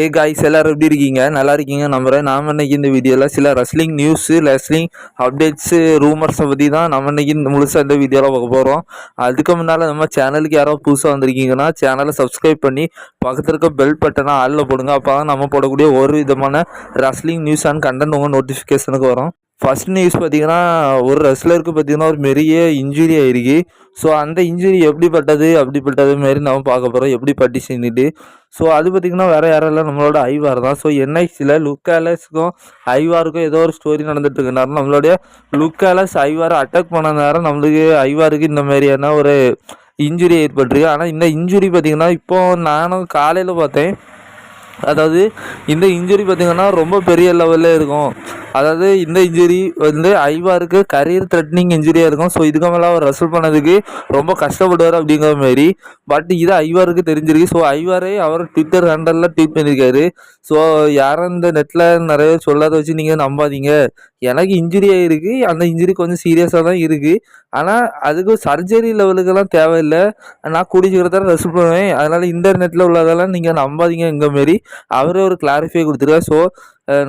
ஏ guys எல்லாரும் எப்படி இருக்கீங்க? நல்லா இருக்கீங்க நம்புகிறேன் நாம் இன்னைக்கு இந்த வீடியோவில் சில ரெஸ்லிங் நியூஸு ரெஸ்லிங் அப்டேட்ஸு ரூமர்ஸை பற்றி தான் நம்ம இன்னைக்கு இந்த முழுசாக இந்த வீடியோவில் பார்க்க போகிறோம் அதுக்கு முன்னால் நம்ம சேனலுக்கு யாரோ புதுசாக வந்திருக்கீங்கன்னா சேனலை சப்ஸ்கிரைப் பண்ணி பக்கத்தில் இருக்க பெல் பட்டனை ஆளில் போடுங்க. அப்போ தான் நம்ம போடக்கூடிய ஒரு விதமான ரெஸ்லிங் நியூஸ் அண்ட் கண்டென்ட் உங்கள் நோட்டிஃபிகேஷனுக்கு வரும். ஃபர்ஸ்ட் நியூஸ் பார்த்தீங்கன்னா ஒரு ரெஸ்லருக்கு பார்த்தீங்கன்னா ஒரு பெரிய இன்ஜுரி ஆயிருக்கு. ஸோ அந்த இன்ஜுரி எப்படிப்பட்டது அப்படிப்பட்டது மாரி நம்ம பார்க்க போகிறோம் எப்படி பட்டுச்சுன்னுட்டு ஸோ அது பார்த்திங்கன்னா வேறு யாரும் இல்லை. நம்மளோட ஐவார் தான். ஸோ என்ஐசியில் லுக்காலஸ்க்கும் ஐவாருக்கும் ஏதோ ஒரு ஸ்டோரி நடந்துட்டு இருக்கு நேரம் நம்மளுடைய லுக்காலஸ் ஐவாரை அட்டாக் பண்ண நேரம் நம்மளுக்கு ஐவாருக்கு இந்த மாதிரியான ஒரு இன்ஜுரி ஏற்பட்டிருக்கு. ஆனால் இந்த இன்ஜுரி பார்த்திங்கன்னா இப்போது நானும் காலையில் பார்த்தேன். அதாவது இந்த இன்ஜுரி பார்த்திங்கன்னா ரொம்ப பெரிய லெவலில் இருக்கும். அதாவது இந்த இன்ஜுரி வந்து ஐவாருக்கு கரியர் த்ரெட்னிங் இன்ஜுரியாக இருக்கும். ஸோ இதுக்கு மேலே அவர் ரசல் பண்ணதுக்கு ரொம்ப கஷ்டப்படுவார் அப்படிங்கிற மாதிரி. பட் இது ஐவாருக்கு தெரிஞ்சிருக்கு. ஸோ ஐவாரே அவர் ட்விட்டர் ஹேண்டலில் ட்வீட் பண்ணியிருக்காரு ஸோ யாரும் இந்த நெட்டில் நிறைய சொல்லாத வச்சு நீங்கள் நம்பாதீங்க. எனக்கு இன்ஜுரி ஆகிருக்கு அந்த இன்ஜுரி கொஞ்சம் சீரியஸாக தான் இருக்குது ஆனால் அதுக்கு சர்ஜரி லெவலுக்கெல்லாம் தேவையில்லை. நான் கூடிய ரெஸ்ட் பண்ணுவேன் அதனால் இன்டர்நெட்டில் உள்ளதெல்லாம் நீங்கள் நம்பாதீங்க மாரி. அவரே ஒரு கிளாரிஃபை கொடுத்துருக்காரு ஸோ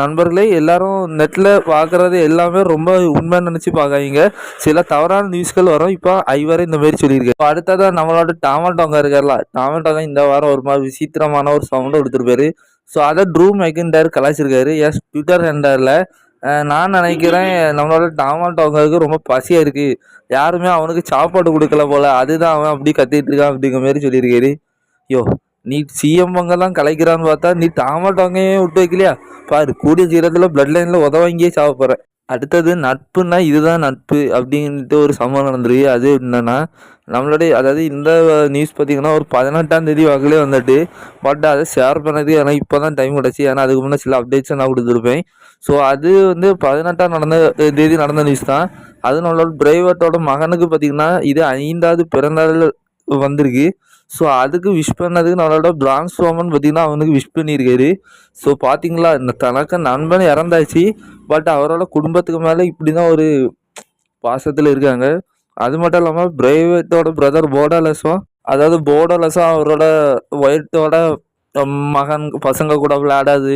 நண்பர்களே எல்லாரும் நெட்டில் பார்க்குறது எல்லாமே ரொம்ப உண்மை நினச்சி பார்க்காதீங்க சில தவறான நியூஸ்கள் வரும். இப்போ ஐவரே இந்த மாதிரி சொல்லியிருக்கேன் இப்போ அடுத்ததான் நம்மளோட டாமட்டோங்க இருக்கார்ல டாமட்டோங்க இந்த வாரம் ஒரு மாதிரி விசித்திரமான ஒரு சவுண்டை கொடுத்துருப்பாரு. ஸோ அதை ட்ரூ மெக்கின்டர் கலாச்சிருக்காரு எஸ் ட்விட்டர் ஹேண்டரில் நான் நினைக்கிறேன் நம்மளோட டாமாட்டோங்களுக்கு ரொம்ப பசியாக இருக்குது யாருமே அவனுக்கு சாப்பாடு கொடுக்கல போல். அதுதான் அவன் அப்படி கத்திட்டு இருக்கான் அப்படிங்கிற மாதிரி சொல்லியிருக்காரு. யோ நீ சிஎம்வங்கெல்லாம் கலைக்கிறான்னு பார்த்தா நீ டாமாட்டோங்கையே விட்டு வைக்கலையா? பாரு கூடிய சீரத்தில் பிளட் லைனில் உதவாங்கியே சாப்பிட்றேன் அடுத்தது நட்புன்னா இதுதான் நட்பு அப்படின்ட்டு ஒரு சம்பவம் நடந்திருக்கு. அது என்னென்னா நம்மளுடைய அதாவது இந்த நியூஸ் பார்த்தீங்கன்னா ஒரு பதினெட்டாம் தேதி வாக்கிலே வந்துட்டு பட் அதை ஷேர் பண்ணது எனக்கு இப்போ தான் டைம் கிடச்சி. ஏன்னா அதுக்கு முன்னே சில அப்டேட்ஸை நான் கொடுத்துருப்பேன். ஸோ அது வந்து பதினெட்டாம் நடந்த தேதி நடந்த நியூஸ் தான். அது நம்மளோட பிரைவேட்டோட மகனுக்கு பார்த்திங்கன்னா இது ஐந்தாவது பிறந்தாள் வந்திருக்கு. ஸோ அதுக்கு விஷ் பண்ணதுக்கு நம்மளோட பிரான்ஸ் ரோமன் பார்த்திங்கன்னா அவனுக்கு விஷ் பண்ணியிருக்காரு. ஸோ பார்த்தீங்களா இந்த தனக்கு நண்பன் இறந்தாச்சு. பட் அவரோட குடும்பத்துக்கு மேலே இப்படி தான் ஒரு பாசத்தில் இருக்காங்க. அது மட்டும் இல்லாமல் பிரைவேட்டோட பிரதர் போர்டலஸும் அதாவது போர்டலஸும் அவரோட ஒயிட்டோட மகன் பசங்க கூட விளையாடாது.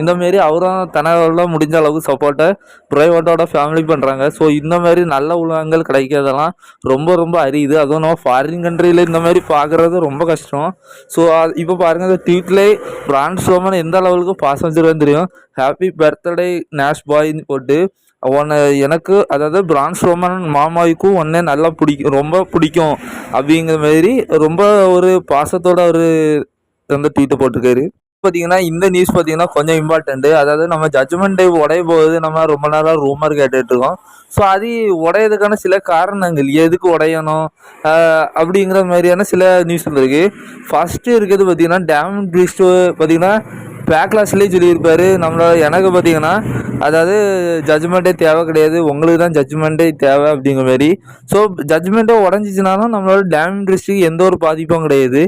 இந்தமாரி அவரும் தனக்குள்ள முடிஞ்ச அளவுக்கு சப்போர்ட்டை ப்ரைவேட்டோட ஃபேமிலி பண்ணுறாங்க ஸோ இந்தமாரி நல்ல உலகங்கள் கிடைக்கிறதெல்லாம் ரொம்ப ரொம்ப அரியுது அதுவும் நம்ம ஃபாரின் கண்ட்ரியில் இந்தமாரி பார்க்குறது ரொம்ப கஷ்டம். ஸோ இப்போ பாருங்கள் இந்த ட்வீட்லேயே பிராண்ட் ஷோமன் எந்த அளவுக்கு பாசம் வச்சுருவேன் தெரியும்? ஹாப்பி பர்த்டே நேஷ் பாய்னு போட்டு உன்னை எனக்கு அதாவது பிரான்ஸ் ரோமன் மாமாவுக்கும் ஒன்னே நல்லா பிடிக்கும் ரொம்ப பிடிக்கும். அப்படிங்கிற மாதிரி ரொம்ப ஒரு பாசத்தோட ஒரு வந்து ட்வீட்டை போட்டிருக்காரு. பார்த்தீங்கன்னா இந்த நியூஸ் பார்த்தீங்கன்னா கொஞ்சம் இம்பார்ட்டண்ட்டு அதாவது நம்ம ஜட்ஜ்மெண்ட் டே உடைய போகுது நம்ம ரொம்ப நேரம் ரூமர் கேட்டுட்டு இருக்கோம். ஸோ அது உடையதுக்கான சில காரணங்கள். எதுக்கு உடையணும்? அப்படிங்கிற மாதிரியான சில நியூஸ் இருக்குது ஃபஸ்ட்டு இருக்கிறது பார்த்தீங்கன்னா டேம் பிரிஸ்ட்டு பார்த்தீங்கன்னா பேக்லாஸ்லேயே சொல்லியிருப்பார். நம்மளோட எனக்கு பார்த்தீங்கன்னா அதாவது ஜட்ஜ்மெண்ட்டே தேவை கிடையாது. உங்களுக்கு தான் ஜட்ஜ்மெண்ட்டே தேவை அப்படிங்கிற மாதிரி. ஸோ ஜட்ஜ்மெண்ட்டே உடஞ்சிச்சினாலும் நம்மளோட டேம் இண்டஸ்ட்ரிக்கு எந்த ஒரு பாதிப்பும் கிடையாது.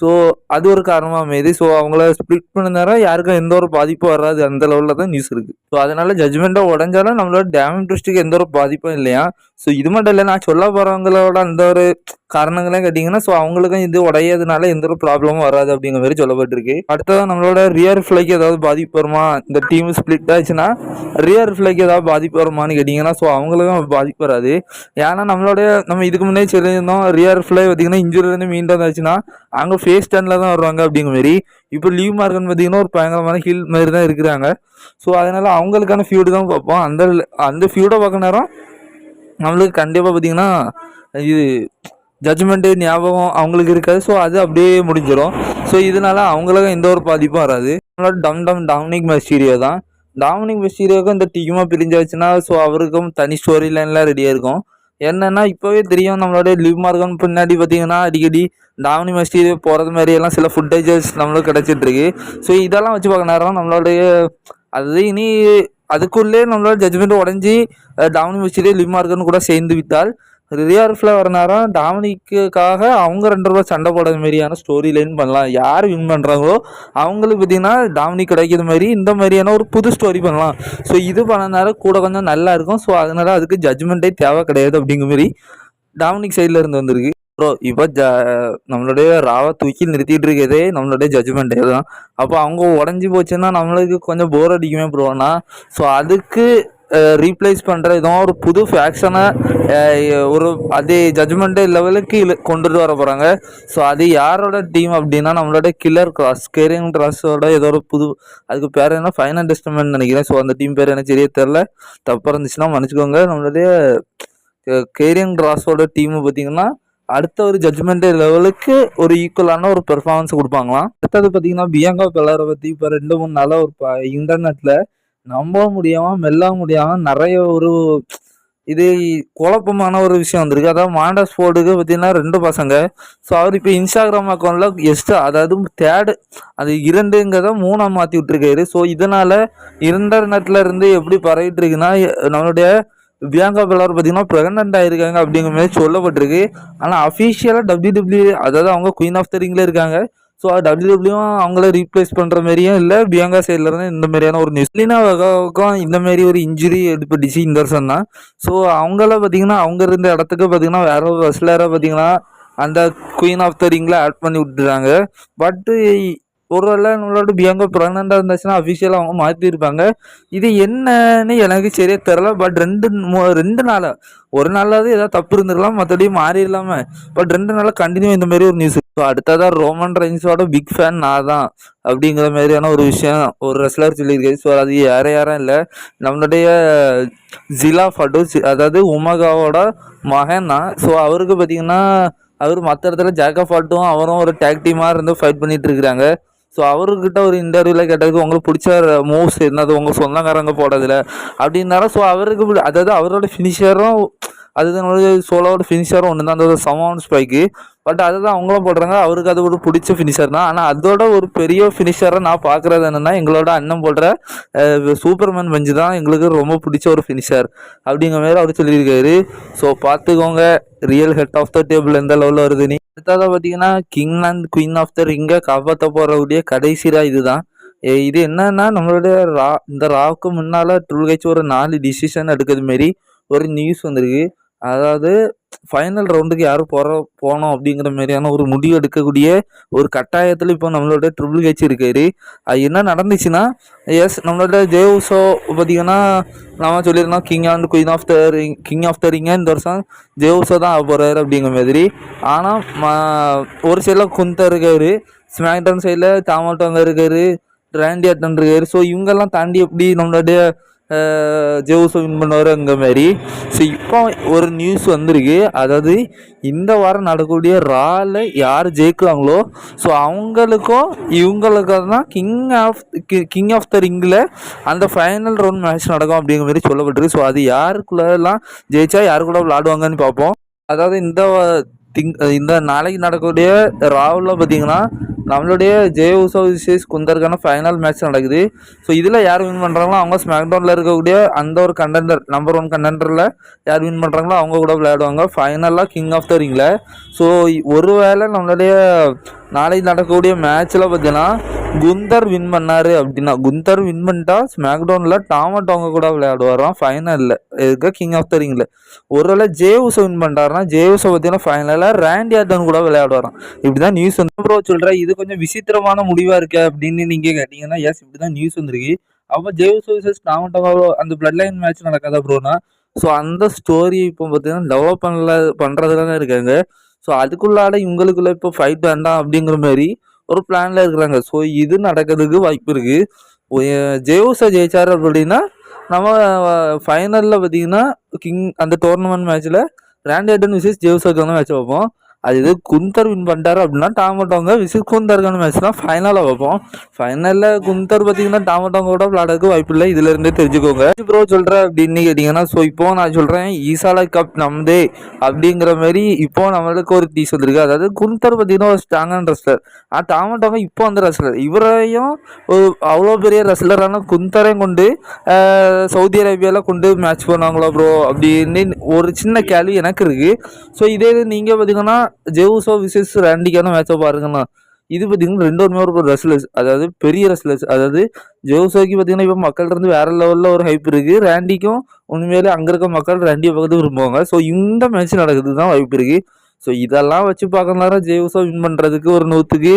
ஸோ அது ஒரு காரணமாக அமையுது. ஸோ அவங்கள ஸ்ப்ளிட் பண்ண நேரம் யாருக்கும் எந்த ஒரு பாதிப்பும் வராது. அந்த லெவலில் தான் நியூஸ் இருக்குது ஸோ அதனால் ஜட்ஜ்மெண்ட்டை உடஞ்சாலும் நம்மளோட டேம் இண்டஸ்ட்ரிக்கு எந்த ஒரு பாதிப்பும் இல்லையா? ஸோ இது மட்டும் இல்லை நான் சொல்ல போகிறவங்களோட அந்த ஒரு காரணங்களையும் கேட்டிங்கன்னா ஸோ அவங்களுக்கும் இது உடையதுனால எந்த ஒரு ப்ராப்ளமும் வராது அப்படிங்கிற மாதிரி சொல்லப்பட்டிருக்கு. அடுத்ததான் நம்மளோட ரியர் ஃப்ளைக்கு ஏதாவது பாதிப்பு வருமா? இந்த டீம் ஸ்ப்ளிட் ஆச்சுன்னா ரியர் ஃப்ளைக்கு ஏதாவது பாதிப்பு வருமானு கேட்டிங்கன்னா ஸோ அவங்களுக்கும் பாதிப்பு வராது. ஏன்னா நம்மளோட நம்ம இதுக்கு முன்னே சொல்லியிருந்தோம் ரியர் ஃப்ளை பார்த்திங்கன்னா இன்ஜுரிலேருந்து மீண்டும் வந்தாச்சுன்னா அங்கே ஃபேஸ் டெனில் தான் வருவாங்க அப்படிங்கிற மாதிரி. இப்போ லீவ் மார்க்கன் பார்த்திங்கன்னா ஒரு பயங்கரமான ஹில் மாதிரி தான் இருக்கிறாங்க. ஸோ அதனால் அவங்களுக்கான ஃபியூடு தான் பார்ப்போம். அந்த அந்த ஃபியூடை பார்க்க நேரம் நம்மளுக்கு கண்டிப்பாக பார்த்திங்கன்னா இது ஜட்ஜ்மெண்ட்டு ஞாபகம் அவங்களுக்கு இருக்காது. ஸோ அது அப்படியே முடிஞ்சிடும் ஸோ இதனால அவங்களுக்கும் எந்த ஒரு பாதிப்பும் வராது. நம்மளோட டம் டம் டாமினிக் மெஸ்டீரியோ தான். டாமினிக் மெஸ்டீரியோக்கும் இந்த டீமாக பிரிஞ்சாச்சுன்னா ஸோ அவருக்கும் தனி ஸ்டோரி லைன்லாம் ரெடியாக இருக்கும். என்னென்னா இப்போவே தெரியும் நம்மளோட லிவ் மார்க்கன் பின்னாடி பார்த்தீங்கன்னா அடிக்கடி டாமினி மெஸ்டீரியோ போகிறது மாதிரியெல்லாம் சில ஃபுட்டேஜஸ் நம்மளுக்கு கிடச்சிட்ருக்கு ஸோ இதெல்லாம் வச்சு பார்க்க நேரம் நம்மளுடைய அது இனி அதுக்குள்ளே நம்மளோட ஜட்ஜ்மெண்ட் உடஞ்சி டாமினி மெஸ்டீரியோ லிவ் மார்க்கன் கூட சேர்ந்து விட்டால் ரியார்ஃபில் வர நேரம் டாமினிக்குக்காக அவங்க ரெண்டு ரூபா சண்டை போடுற மாதிரியான ஸ்டோரி லைன் பண்ணலாம். யார் வின் பண்ணுறாங்களோ அவங்களுக்கு பார்த்தீங்கன்னா டாமினிக் கிடைக்கிற மாதிரி இந்த மாதிரியான ஒரு புது ஸ்டோரி பண்ணலாம். ஸோ இது பண்ண நேரம் கூட கொஞ்சம் நல்லா இருக்கும். ஸோ அதனால அதுக்கு ஜட்ஜ்மெண்ட்டே தேவை கிடையாது அப்படிங்கிற மாதிரி டாமினிக் சைடில் இருந்து வந்திருக்கு. ப்ரோ இப்போ ஜ நம்மளுடைய ராவை தூக்கி நிறுத்திட்டு இருக்கிறதே நம்மளுடைய ஜட்ஜ்மெண்ட்டே தான் அப்போ அவங்க உடஞ்சி போச்சுன்னா நம்மளுக்கு கொஞ்சம் போர் அடிக்குமே ப்ரோனா ஸோ அதுக்கு ரீப்ளேஸ் பண்ணுற ஏதோ ஒரு புது ஃபேக்ஷனை ஒரு அதே ஜட்ஜ்மெண்ட்டு லெவலுக்கு கொண்டுட்டு வர போகிறாங்க ஸோ அது யாரோட டீம் அப்படின்னா நம்மளோட கில்லர் கிராஸ் கேரிங் கிராஸோட ஏதோ ஒரு புது அதுக்கு பேர் என்ன? ஃபைனல் டெஸ்ட்மெண்ட் நினைக்கிறேன். ஸோ அந்த டீம் பேர் எனக்கு சரியே தெரில தப்பாக இருந்துச்சுன்னா மன்னிச்சுக்கோங்க. நம்மளுடைய கேரியன் கிராஸோட டீம் பார்த்தீங்கன்னா அடுத்த ஒரு ஜட்ஜ்மெண்ட் லெவலுக்கு ஒரு ஈக்குவலான ஒரு பெர்ஃபார்மன்ஸ் கொடுப்பாங்களாம். அடுத்தது பார்த்தீங்கன்னா பியங்கா பெலரை பற்றி இப்போ ரெண்டு மூணு நாளாக ஒரு இன்டர்நெட்டில் நம்ப முடியாம மெல்ல முடியாம நிறைய ஒரு இது குழப்பமான ஒரு விஷயம் வந்திருக்கு. அதாவது மாண்டஸ் போர்டுக்கு பார்த்தீங்கன்னா ரெண்டு பசங்க. ஸோ அவர் இப்போ இன்ஸ்டாகிராம் அக்கௌண்ட்டில் எஸ்ட்டு அதாவது தேர்டு அது இரண்டுங்கிறத மூணாக மாற்றி விட்டுருக்காரு. ஸோ இதனால் இன்டர்நெட்டில் இருந்து எப்படி பரவிட்டு இருக்குன்னா நம்மளுடைய பியாங்கா பெலார் பார்த்தீங்கன்னா ப்ரெக்னென்ட் ஆகிருக்காங்க அப்படிங்கிற மாதிரி சொல்லப்பட்டிருக்கு. ஆனால் அஃபீஷியலாக டபிள்யூ டபிள்யூ அதாவது அவங்க குயின் ஆஃப் த ரிங்கில் இருக்காங்க. ஸோ டபிள்யூடபிள்யூவும் அவங்கள ரீப்ளேஸ் பண்ணுற மாதிரியும் இல்லை. பியங்கா சைடில் இந்த மாதிரியான ஒரு நியூஸ் லீனா வகாவுக்கும் இந்த மாதிரி ஒரு இன்ஜுரி ஏற்பட்டுச்சு இந்த வருஷம் தான். ஸோ அவங்கள பார்த்தீங்கன்னா அவங்க இருந்த இடத்துக்கு பார்த்தீங்கன்னா வேற ஒரு ரெஸ்லரை பார்த்தீங்கன்னா அந்த குயின் ஆஃப் த ரிங்கில் ஆட் பண்ணி விட்டுறாங்க பட்டு ஒருவேளை நம்மளோட பியாங்கோ ப்ரெக்னெண்ட்டாக இருந்துச்சுன்னா அஃபிஷியலாக அவங்க மாற்றிருப்பாங்க இது என்னன்னு எனக்கு சரியாக தெரில பட் ரெண்டு மூ- ரெண்டு நாளாக ஒரு நாளாவது ஏதாவது தப்பு இருந்திருக்கலாம். மற்றபடி மாறிடலாமே. பட் ரெண்டு நாளாக கண்டினியூ இந்த மாதிரி ஒரு நியூஸ் ஸோ அடுத்ததாக ரோமன் ரைன்ஸோட பிக் ஃபேன் நான் தான் அப்படிங்கிற மாதிரியான ஒரு விஷயம் ஒரு ரெஸ்லர் சொல்லியிருக்காரு. ஸோ அது யார யாரும் இல்லை. நம்மளுடைய ஜிலா ஃபட்டோ அதாவது உமகாவோட மகன் தான் ஸோ அவருக்கு பார்த்தீங்கன்னா அவர் மற்ற இடத்துல ஜாக்கா ஃபால்ட்டும் அவரும் ஒரு டேக் டீமாக இருந்து ஃபைட் பண்ணிட்டு இருக்கிறாங்க. ஸோ அவர்கிட்ட ஒரு இன்டர்வியூவில் கேட்டதுக்கு உங்களுக்கு பிடிச்ச மூவ்ஸ் என்னது? உங்கள் சொந்தக்காரங்க போடுறதுல அப்படின்னாரா. ஸோ அவருக்கு அதாவது அவரோட ஃபினிஷரும் அது நம்மளுடைய சோலோட ஃபினிஷரும் ஒன்று தான். அந்த சமௌண்ட் ஸ்பைக்கு பட் அதுதான் அவங்களும் போடுறாங்க. அவருக்கு அது ஒரு பிடிச்ச ஃபினிஷர் தான். ஆனால் அதோட ஒரு பெரிய ஃபினிஷரை நான் பார்க்குறது என்னென்னா எங்களோட அண்ணன் போடுற சூப்பர்மேன் பஞ்சு தான் எங்களுக்கு ரொம்ப பிடிச்ச ஒரு ஃபினிஷர் அப்படிங்கிற மாதிரி அவர் சொல்லியிருக்காரு. ஸோ பார்த்துக்கோங்க. Real head of the table எந்த லெவலில் வருதுன்னு அடுத்ததாக பார்த்தீங்கன்னா king and queen of the ரிங்கை காப்பாற்ற போகிறவுடைய கடைசியாக இதுதான் இது என்னன்னா நம்மளுடைய ரா இந்த ராவுக்கு முன்னால் டூல் கட்சி ஒரு நாலு டிசிஷன் எடுக்கிறது மாரி ஒரு நியூஸ் வந்திருக்கு. அதாவது ஃபைனல் ரவுண்டுக்கு யாரும் போகிற போனோம் அப்படிங்கிற மாதிரியான ஒரு முடிவு எடுக்கக்கூடிய ஒரு கட்டாயத்தில் இப்போ நம்மளோட ட்ரிபிள் கட்சி இருக்காரு. அது என்ன நடந்துச்சுன்னா எஸ் நம்மளோட உஷோ பார்த்தீங்கன்னா நம்ம சொல்லியிருந்தோம் king and queen of the ring king of the ரிங்க இந்த வருஷம் ஜேவுசோ தான் ஆக போகிறாரு அப்படிங்கிற மாதிரி. ஆனால் ஒரு சைடில் குந்தர் இருக்காரு ஸ்மாக்டவுன் சைடில் தாமாட்டோங்க இருக்காரு ரேண்டி அட்டன் இருக்காரு. ஸோ இவங்கெல்லாம் தாண்டி எப்படி நம்மளுடைய ஜெவுஸ் வின் பண்ணுவார் அங்கே மாதிரி ஸோ இப்போ ஒரு நியூஸ் வந்திருக்கு. அதாவது இந்த வாரம் நடக்கக்கூடிய ரால யார் ஜெயிக்கிறாங்களோ ஸோ அவங்களுக்கும் இவங்களுக்கும் தான் king of king of the ரிங்கில் அந்த ஃபைனல் ரவுண்ட் மேட்ச் நடக்கும் அப்படிங்கிற மாதிரி சொல்லப்பட்டிருக்கு. ஸோ அது யாருக்குள்ளெல்லாம் ஜெயிச்சா யாரு கூட விளாடுவாங்கன்னு பார்ப்போம். அதாவது இந்த திங் இந்த நாளைக்கு நடக்கக்கூடிய ராவில் பார்த்தீங்கன்னா நம்மளுடைய ஜெய உசோ விசேஷ் குந்தருக்கான ஃபைனல் மேட்ச் நடக்குது. ஸோ இதில் யார் வின் பண்ணுறாங்களோ அவங்க ஸ்மாக்டவுனில் இருக்கக்கூடிய அந்த ஒரு கண்டெண்டர் நம்பர் ஒன் கண்டெண்டரில் யார் வின் பண்ணுறாங்களோ அவங்க கூட விளையாடுவாங்க. ஃபைனலாக கிங் ஆஃப் த ரிங்கில் ஸோ ஒருவேளை நம்மளுடைய நாளைக்கு நடக்கக்கூடிய மேட்ச்சில் பார்த்தீங்கன்னா குந்தர் வின் பண்ணாரு அப்படின்னா குந்தர் வின் பண்ணிட்டா ஸ்மாக்டவுன்ல டாமட்டோங்க கூட விளையாடுவாராம் ஃபைனல்ல இருக்க கிங் ஆஃப் த ரிங்ல ஒருவேளை ஜேவுச வின் பண்ணிட்டாருன்னா ஜேவுச பார்த்தீங்கன்னா ஃபைனலில் ரேண்டி ஆர்டன் கூட விளையாடுவாராம். இப்படி தான் நியூஸ் வந்து ப்ரோ சொல்கிறேன் இது கொஞ்சம் விசித்திரமான முடிவாக இருக்கு அப்படின்னு நீங்கள் கேட்டிங்கன்னா எஸ் இப்படி தான் நியூஸ் வந்திருக்கு. அப்போ ஜேவுச விசஸ் டாமட்டோங்க அந்த பிளட் லைன் மேட்ச் நடக்காதா ப்ரோனா ஸோ அந்த ஸ்டோரி இப்போ பார்த்தீங்கன்னா டெவலப் பண்ணல பண்ணுறதுல தான் இருக்காங்க. ஸோ அதுக்குள்ளாட இவங்களுக்குள்ள இப்போ ஃபைட் வேண்டாம் அப்படிங்கிற மாதிரி ஒரு பிளான்ல இருக்கிறாங்க. ஸோ இது நடக்கிறதுக்கு வாய்ப்பு இருக்கு. ஜெயோஸை ஜெயிச்சார் அப்படின்னா நம்ம ஃபைனலில் பார்த்தீங்கன்னா கிங் அந்த டோர்னமெண்ட் மேட்ச்சில் ரேண்டேட்டன் விசஸ் ஜெயோஸாக்கான மேட்ச் வைப்போம் அது இது குந்தர் வின் பண்ணிட்டாரு அப்படின்னா டாமட்டோங்க விசிஸ் குந்தருக்கான மேட்ச் தான் ஃபைனலாக வைப்போம் ஃபைனலில் குந்தர் பார்த்தீங்கன்னா டாமட்டோங்க கூட விளாடறதுக்கு வாய்ப்பு இல்லை. இதுல இருந்தே தெரிஞ்சுக்கோங்க. ப்ரோ சொல்கிறேன் அப்படின்னு கேட்டிங்கன்னா ஸோ இப்போ நான் சொல்கிறேன் ஈசாலா கப் நம்மதே அப்படிங்கிற மாதிரி இப்போ நம்மளுக்கு ஒரு டீஸ் வந்திருக்கு. அதாவது குந்தர் பார்த்தீங்கன்னா ஒரு ஸ்ட்ராங்கான ரெஸ்லர் ஆனால் டாமட்டோங்க இப்போ அந்த ரெஸ்லர் இவரையும் அவ்வளோ பெரிய ரெஸ்லரான குந்தரையும் கொண்டு சவுதி அரேபியாவில் கொண்டு மேட்ச் பண்ணுவாங்களா ப்ரோ அப்படின்னு ஒரு சின்ன கேள்வி எனக்கு இருக்குது ஸோ இதே இது நீங்கள் பார்த்தீங்கன்னா ஜெவுசோ விசஸ் ரேண்டிக்கான மேட்சை பாருங்கண்ணா. இது பார்த்தீங்கன்னா ரெண்டு ஒரு ரெஸ்லர்ஸ் அதாவது பெரிய ரெஸ்லர்ஸ் அதாவது ஜெவுசோக்கு பார்த்தீங்கன்னா இப்போ மக்கள்கிட்ட இருந்து வேற லெவலில் ஒரு ஹைப் இருக்குது ரேண்டிக்கும் உண்மையிலே அங்கே இருக்க மக்கள் ரேண்டியை பக்கத்து விரும்புவாங்க. ஸோ இந்த மேட்ச் நடக்குது தான் வாய்ப்பு இருக்குது ஸோ இதெல்லாம் வச்சு பார்க்கறதுனால ஜெய்வசா வின் பண்ணுறதுக்கு ஒரு நூற்றுக்கு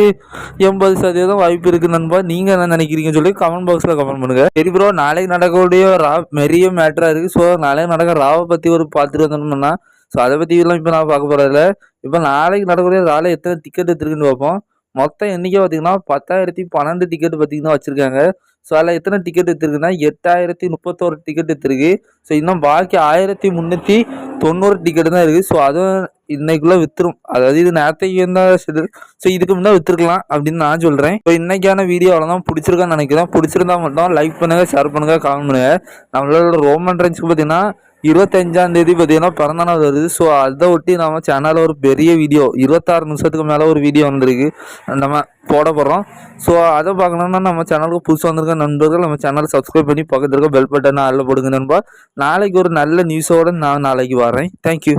எண்பது சதவீதம் வாய்ப்பு இருக்குது நண்பா. நீங்கள் என்ன நினைக்கிறீங்கன்னு சொல்லி கமெண்ட் பாக்ஸில் கமெண்ட் பண்ணுங்கள் சரி ப்ரோ நாளைக்கு நடக்கக்கூடிய ரா மெரிய மேட்டராக இருக்குது ஸோ நாளைக்கு நடக்க ராவை பற்றி ஒரு பார்த்துட்டு வந்தோம்னா ஸோ அதை பற்றிலாம் இப்போ நான் பார்க்க போகிறதில்ல இப்போ நாளைக்கு நடக்கக்கூடிய ராவில் எத்தனை டிக்கெட் எடுத்துருக்குன்னு பார்ப்போம். மொத்தம் எண்ணிக்கை பார்த்தீங்கன்னா பத்தாயிரத்தி பன்னெண்டு டிக்கெட் பார்த்தீங்கன்னா வச்சுருக்காங்க. ஸோ அதில் எத்தனை டிக்கெட் எடுத்துருக்குன்னா எட்டாயிரத்தி முப்பத்தோரு டிக்கெட் எடுத்துருக்கு. ஸோ இன்னும் பாக்கி ஆயிரத்தி முந்நூற்றி தொண்ணூறு டிக்கெட் தான் இருக்குது ஸோ அதுவும் இன்னைக்குள்ளே வித்துரும். அதாவது இது நேரத்தைக்கு தான் ஸோ இதுக்கு முன்னே வித்துருக்கலாம் அப்படின்னு நான் சொல்கிறேன் ஸோ இன்னைக்கான வீடியோ அவ்வளோதான் பிடிச்சிருக்கான்னு நினைக்கிறேன். பிடிச்சிருந்தா மட்டும் லைக் பண்ணுங்கள் ஷேர் பண்ணுங்கள் கமெண்ட் பண்ணுங்கள் நம்மளோட ரோமன் ரேஞ்சுக்கு பார்த்தீங்கன்னா இருபத்தஞ்சாம் தேதி பார்த்தீங்கன்னா பிறந்தநாள் வருது. ஸோ அதை ஒட்டி நம்ம சேனலில் ஒரு பெரிய வீடியோ இருபத்தாறு நிமிஷத்துக்கு மேலே ஒரு வீடியோ வந்திருக்கு. நம்ம போட போகிறோம் ஸோ அதை பார்க்கணுன்னா நம்ம சேனலுக்கு புதுசு வந்திருக்க நண்பர்கள். நம்ம சேனலை சப்ஸ்கிரைப் பண்ணி பக்கத்தில் இருக்க பெல் பட்டனை அதில் போடுங்க நண்பா. நாளைக்கு ஒரு நல்ல நியூஸோடு நான் நாளைக்கு வரேன் தேங்க்யூ